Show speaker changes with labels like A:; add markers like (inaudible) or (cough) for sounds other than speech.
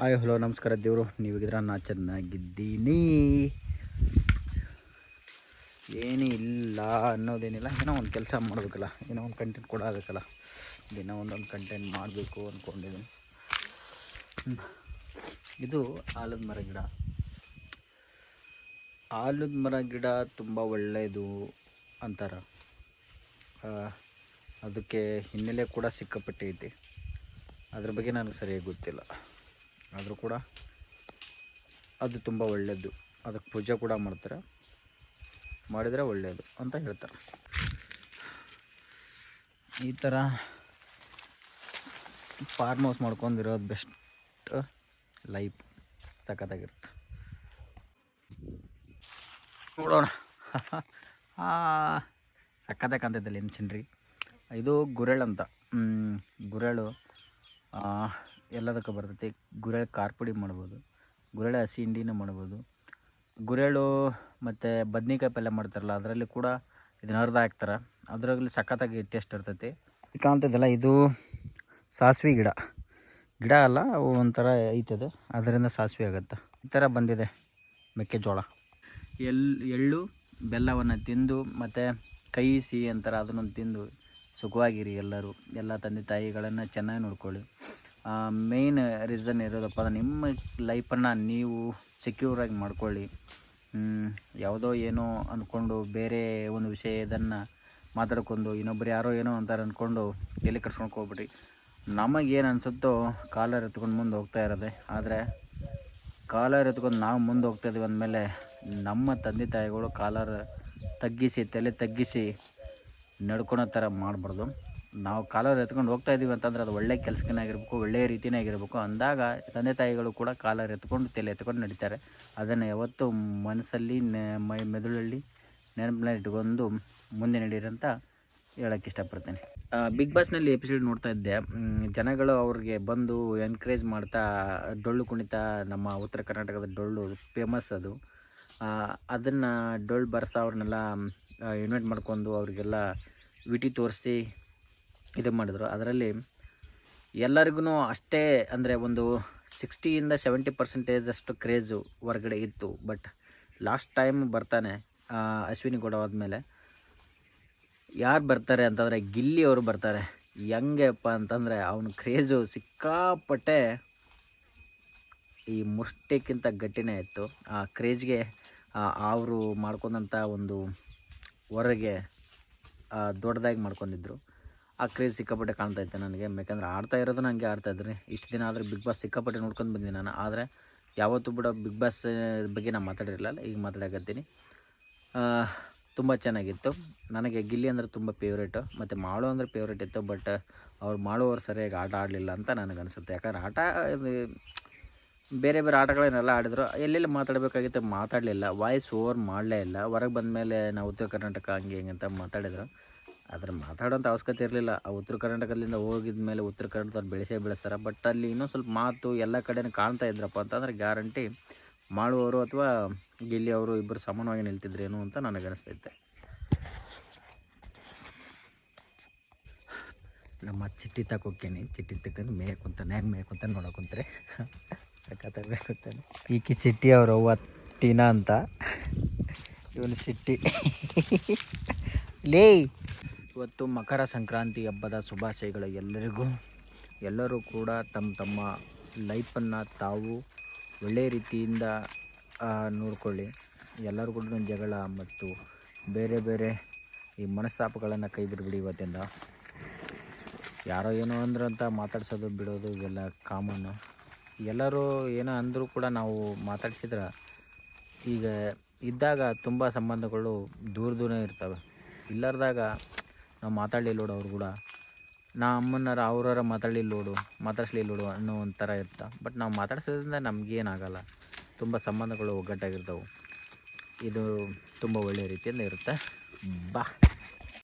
A: Hi hello, ನಮಸ್ಕಾರ ದೇವರು. ನೀವಿದ್ರ ನಾ ಚೆನ್ನಾಗಿದ್ದೀನಿ. ಏನೂ ಇಲ್ಲ ಅನ್ನೋದೇನಿಲ್ಲ. ಏನೋ ಒಂದು ಕೆಲಸ ಮಾಡಬೇಕಲ್ಲ. ಏನೋ ಒಂದು ಕಂಟೆಂಟ್ ಕೊಡೋದಕ್ಕಲ್ಲ ದಿನ ಒಂದೊಂದು ಕಂಟೆಂಟ್ ಮಾಡಬೇಕು ಅಂದ್ಕೊಂಡಿದ್ದೀನಿ. ಇದು ಆಲದ ಮರ ಗಿಡ. ಆಲದ ಮರ ಗಿಡ ತುಂಬ ಒಳ್ಳೆಯದು ಅಂತಾರೆ. ಅದಕ್ಕೆ ಹಿನ್ನೆಲೆ ಕೂಡ ಸಿಕ್ಕಾಪಟ್ಟೆ ಐತಿ. ಅದ್ರ ಬಗ್ಗೆ ನನಗೆ ಸರಿಯಾಗಿ ಗೊತ್ತಿಲ್ಲ. ಆದರೂ ಕೂಡ ಅದು ತುಂಬ ಒಳ್ಳೆಯದು ಅದಕ್ಕೆ ಪೂಜೆ ಕೂಡ ಮಾಡ್ತಾರೆ. ಮಾಡಿದರೆ ಒಳ್ಳೆಯದು ಅಂತ ಹೇಳ್ತಾರೆ. ಈ ಥರ ಫಾರ್ಮ್ ಹೌಸ್ ಮಾಡ್ಕೊಂಡಿರೋದು ಬೆಸ್ಟ್ ಲೈಫ್ ಸಖತ್ತಾಗಿರುತ್ತೆ ನೋಡೋಣ. (laughs) ಸಖತ್ತಾಗಿ ಕಾಣ್ತೈತಲ್ಲ ಏನು ಸಿನ್ರಿ ಇದು ಗುರೆಳ್ ಅಂತ. ಗುರೆಳು ಎಲ್ಲದಕ್ಕೆ ಬರ್ತೈತಿ. ಗುರೆಳ್ ಖಾರ ಪುಡಿ ಮಾಡ್ಬೋದು ಗುರೆಳೆ ಹಸಿ ಹಿಂಡಿನೂ ಮಾಡ್ಬೋದು. ಗುರೆಳು ಮತ್ತು ಬದ್ನಿಕಾಯಿ ಪಲ್ಯ ಮಾಡ್ತಾರಲ್ಲ, ಅದರಲ್ಲಿ ಕೂಡ ಇದನ್ನ ಅರ್ಧ ಹಾಕ್ತಾರೆ. ಅದರಲ್ಲಿ ಸಖತ್ತಾಗಿ ಟೇಸ್ಟ್ ಇರ್ತೈತಿ. ಕಾಣ್ತದಲ್ಲ ಇದು ಸಾಸಿವೆ ಗಿಡ. ಗಿಡ ಅಲ್ಲ, ಅವು ಒಂಥರ ಐತದು ಅದರಿಂದ ಸಾಸಿವೆ ಆಗುತ್ತೆ. ಈ ಥರ ಬಂದಿದೆ ಮೆಕ್ಕೆಜೋಳ. ಎಲ್, ಎಳ್ಳು, ಬೆಲ್ಲವನ್ನು ತಿಂದು ಮತ್ತು ಕೈ ಸಿಹಿ ಅಂತಾರೆ ಅದನ್ನು ತಿಂದು ಸುಖವಾಗಿರಿ ಎಲ್ಲರೂ. ಎಲ್ಲ ತಂದೆ ತಾಯಿಗಳನ್ನು ಚೆನ್ನಾಗಿ ನೋಡ್ಕೊಳ್ಳಿ. ಮೇಯ್ನ್ ರೀಸನ್ ಇರೋದಪ್ಪ ನಿಮ್ಮ ಲೈಫನ್ನು ನೀವು ಸೆಕ್ಯೂರಾಗಿ ಮಾಡ್ಕೊಳ್ಳಿ. ಯಾವುದೋ ಏನೋ ಅಂದ್ಕೊಂಡು ಬೇರೆ ಒಂದು ವಿಷಯ ಇದನ್ನು ಮಾತಾಡ್ಕೊಂಡು, ಇನ್ನೊಬ್ರು ಯಾರೋ ಏನೋ ಅಂತಾರೆ ಅಂದ್ಕೊಂಡು ಎಲ್ಲಿ ಕಟ್ಸ್ಕೊಂಡು ಹೋಗ್ಬಿಟ್ರಿ ನಮಗೇನು ಅನಿಸುತ್ತೋ ಕಾಲರ್ ಎತ್ಕೊಂಡು ಮುಂದೆ ಹೋಗ್ತಾ ಇರೋದೆ. ಆದರೆ ಕಾಲರ್ ಎತ್ಕೊಂಡು ನಾವು ಮುಂದೆ ಹೋಗ್ತಾ ಇದ್ದೀವಿ ಅಂದಮೇಲೆ ನಮ್ಮ ತಂದೆ ತಾಯಿಗಳು ಕಾಲರ್ ತಗ್ಗಿಸಿ, ತಲೆ ತಗ್ಗಿಸಿ ನಡ್ಕೊಳೋ ಥರ ಮಾಡಬಾರ್ದು. ನಾವು ಕಾಲರ್ ಎತ್ಕೊಂಡು ಹೋಗ್ತಾ ಇದೀವಿ ಅಂತಂದ್ರೆ ಅದು ಒಳ್ಳೆ ಕೆಲಸಕ್ಕಾಗಿರ್ಬೇಕು ಒಳ್ಳೆಯ ರೀತಿನಾಗಿರ್ಬೇಕು ಅಂದಾಗ ತಂದೆ ತಾಯಿಗಳು ಕೂಡ ಕಾಲರ್ ಎತ್ಕೊಂಡು ತಲೆ ಎತ್ಕೊಂಡು ನಡೀತಾರೆ. ಅದನ್ನು ಯಾವತ್ತೂ ಮನಸ್ಸಲ್ಲಿ ಮೈ, ಮೆದುಳಲ್ಲಿ ನೆನಪಿನ ಇಟ್ಕೊಂಡು ಮುಂದೆ ನಡೀರಂತ ಹೇಳೋಕ್ಕೆ ಇಷ್ಟಪಡ್ತೇನೆ. ಬಿಗ್ ಬಾಸ್ನಲ್ಲಿ ಎಪಿಸೋಡ್ ನೋಡ್ತಾ ಇದ್ದೆ. ಜನಗಳು ಅವ್ರಿಗೆ ಬಂದು ಎನ್ಕರೇಜ್ ಮಾಡ್ತಾ, ಡೊಳ್ಳು ಕುಣಿತ, ನಮ್ಮ ಉತ್ತರ ಕರ್ನಾಟಕದ ಡೊಳ್ಳು ಫೇಮಸ್ ಅದು. ಅದನ್ನು ಡೊಳ್ಳು ಬರ್ಸ್ತಾ ಅವ್ರನ್ನೆಲ್ಲ ಇನ್ವೈಟ್ ಮಾಡ್ಕೊಂಡು ಅವ್ರಿಗೆಲ್ಲ ವಿಟಿ ತೋರಿಸಿ ಇದು ಮಾಡಿದ್ರು. ಅದರಲ್ಲಿ ಎಲ್ಲರಿಗೂ ಅಷ್ಟೇ ಅಂದರೆ ಒಂದು ಸಿಕ್ಸ್ಟಿಯಿಂದ ಸೆವೆಂಟಿ ಪರ್ಸೆಂಟೇಜ್ ಅಷ್ಟು ಕ್ರೇಜು ಹೊರಗಡೆ ಇತ್ತು. ಬಟ್ ಲಾಸ್ಟ್ ಟೈಮ್ ಬರ್ತಾನೆ ಅಶ್ವಿನಿ ಗೌಡ ಆದಮೇಲೆ ಯಾರು ಬರ್ತಾರೆ ಅಂತಂದರೆ ಗಿಲ್ಲಿ ಅವರು ಬರ್ತಾರೆ. ಹೆಂಗೆಪ್ಪ ಅಂತಂದರೆ ಅವನು ಕ್ರೇಜು ಸಿಕ್ಕಾಪಟ್ಟೆ ಈ ಮುಷ್ಟಿಕ್ಕಿಂತ ಗಟ್ಟಿನೇ ಇತ್ತು. ಆ ಕ್ರೇಜ್ಗೆ ಅವರು ಮಾಡ್ಕೊಂಡಂಥ ಒಂದು ಹೊರಗೆ ದೊಡ್ಡದಾಗಿ ಮಾಡ್ಕೊಂಡಿದ್ರು. ಆ ಕ್ರೇಜ್ ಸಿಕ್ಕಾಪಟ್ಟೆ ಕಾಣ್ತಾ ಇತ್ತು ನನಗೆ. ಯಾಕಂದರೆ ಆಡ್ತಾ ಇರೋದು ನನಗೆ ಆಡ್ತಾ ಇದ್ರಿ. ಇಷ್ಟು ದಿನ ಆದರೆ ಬಿಗ್ ಬಾಸ್ ಸಿಕ್ಕಾಪಟ್ಟೆ ನೋಡ್ಕೊಂಡು ಬಂದಿನಿ ನಾನು. ಆದರೆ ಯಾವತ್ತೂ ಕೂಡ ಬಿಗ್ ಬಾಸ್ ಬಗ್ಗೆ ನಾನು ಮಾತಾಡಿರಲಿಲ್ಲ. ಈಗ ಮಾತಾಡಕತ್ತೀನಿ. ತುಂಬ ಚೆನ್ನಾಗಿತ್ತು. ನನಗೆ ಗಿಲ್ಲಿ ಅಂದರೆ ತುಂಬ ಫೇವ್ರೇಟು ಮತ್ತು ಮಾಳು ಅಂದರೆ ಫೇವ್ರೇಟ್ ಇತ್ತು. ಬಟ್ ಅವ್ರು ಮಾಡುವವರು ಸರಿಯಾಗಿ ಆಟ ಆಡಲಿಲ್ಲ ಅಂತ ನನಗೆ ಅನಿಸುತ್ತೆ. ಯಾಕಂದ್ರೆ ಆಟ, ಬೇರೆ ಬೇರೆ ಆಟಗಳನ್ನೆಲ್ಲ ಆಡಿದ್ರು. ಎಲ್ಲೆಲ್ಲಿ ಮಾತಾಡಬೇಕಾಗಿತ್ತು ಮಾತಾಡಲಿಲ್ಲ. ವಾಯ್ಸ್ ಓವರ್ ಮಾಡಲೇ ಇಲ್ಲ. ಹೊರಗೆ ಬಂದಮೇಲೆ ನಾವು ಉತ್ತರ ಕರ್ನಾಟಕ ಹಂಗೆ ಹಿಂಗೆ ಅಂತ ಮಾತಾಡಿದ್ರು. ಆದರೆ ಮಾತಾಡೋಂಥ ಅವಶ್ಯಕತೆ ಇರಲಿಲ್ಲ. ಆ ಉತ್ತರ ಕರ್ನಾಟಕದಿಂದ ಹೋಗಿದ ಮೇಲೆ ಉತ್ತರ ಕರ್ನಾಟಕದಲ್ಲಿ ಬೆಳೆಸೇ ಬೆಳೆಸ್ತಾರೆ. ಬಟ್ ಅಲ್ಲಿ ಇನ್ನೊಂದು ಸ್ವಲ್ಪ ಮಾತು ಎಲ್ಲ ಕಡೆನೂ ಕಾಣ್ತಾ ಇದ್ರಪ್ಪ ಅಂತಂದ್ರೆ ಗ್ಯಾರಂಟಿ ಮಾಡುವವರು ಅಥವಾ ಗಿಲ್ಲಿ ಅವರು ಇಬ್ಬರು ಸಮಾನವಾಗಿ ನಿಲ್ತಿದ್ರೇನು ಅಂತ ನನಗೆ ಅನಿಸ್ತೈತೆ. ನಮ್ಮ ಚಿಟ್ಟಿ ತಗೋಕೇನಿ. ಚಿಟ್ಟಿ ತಗೊಂಡು ಮೇಯ ಕುಂತಾನೆ. ಹೆಂಗೆ ಮೇಯ ಕುಂತಾನೆ ನೋಡೋಕುಂತಾರೆ ಸಖತ್ತಾಗಿ ಕುಂತಾನೆ. ಈಕಿ ಸಿಟ್ಟಿ ಅವ್ರ ಅವ್ವ ಟೀನಾ ಅಂತ. ಇವನು ಸಿಟ್ಟಿ (laughs) ಲೇ ಇವತ್ತು ಮಕರ ಸಂಕ್ರಾಂತಿ ಹಬ್ಬದ ಶುಭಾಶಯಗಳು ಎಲ್ಲರಿಗೂ. ಎಲ್ಲರೂ ಕೂಡ ತಮ್ಮ ತಮ್ಮ ಲೈಫನ್ನು ತಾವು ಒಳ್ಳೆಯ ರೀತಿಯಿಂದ ನೋಡಿಕೊಳ್ಳಿ. ಎಲ್ಲರೂ ಕೂಡ ಜಗಳ ಮತ್ತು ಬೇರೆ ಬೇರೆ ಈ ಮನಸ್ತಾಪಗಳನ್ನು ಕೈ ಬಿಡ್ಬಿಡಿ ಇವತ್ತಿಂದ. ಯಾರೋ ಏನೋ ಅಂದ್ರಂತ ಮಾತಾಡ್ಸೋದು ಬಿಡೋದು ಇವೆಲ್ಲ ಕಾಮನ್ನು ಎಲ್ಲರೂ ಏನೋ ಅಂದರೂ ಕೂಡ ನಾವು ಮಾತಾಡ್ಸಿದ್ರೆ ಈಗ ಇದ್ದಾಗ ತುಂಬ ಸಂಬಂಧಗಳು ದೂರ ದೂರ ಇರ್ತವೆ. ಇಲ್ಲರ್ದಾಗ ನಾವು ಮಾತಾಡಲಿಲ್ಲ ನೋಡು ಅವ್ರು ಕೂಡ. ನಾ ಅಮ್ಮನಾರ ಅವ್ರವ್ರ ಮಾತಾಡಲಿಲ್ಲ ನೋಡು ಮಾತಾಡ್ಸ್ಲಿಲ್ಲ ನೋಡು ಅನ್ನೋ ಒಂಥರ ಇರ್ತ. ಬಟ್ ನಾವು ಮಾತಾಡ್ಸೋದ್ರಿಂದ ನಮಗೇನಾಗಲ್ಲ ತುಂಬ ಸಂಬಂಧಗಳು ಒಗ್ಗಟ್ಟಾಗಿರ್ತವೆ. ಇದು ತುಂಬ ಒಳ್ಳೆಯ ರೀತಿಯಿಂದ ಇರುತ್ತೆ. ಬಾ.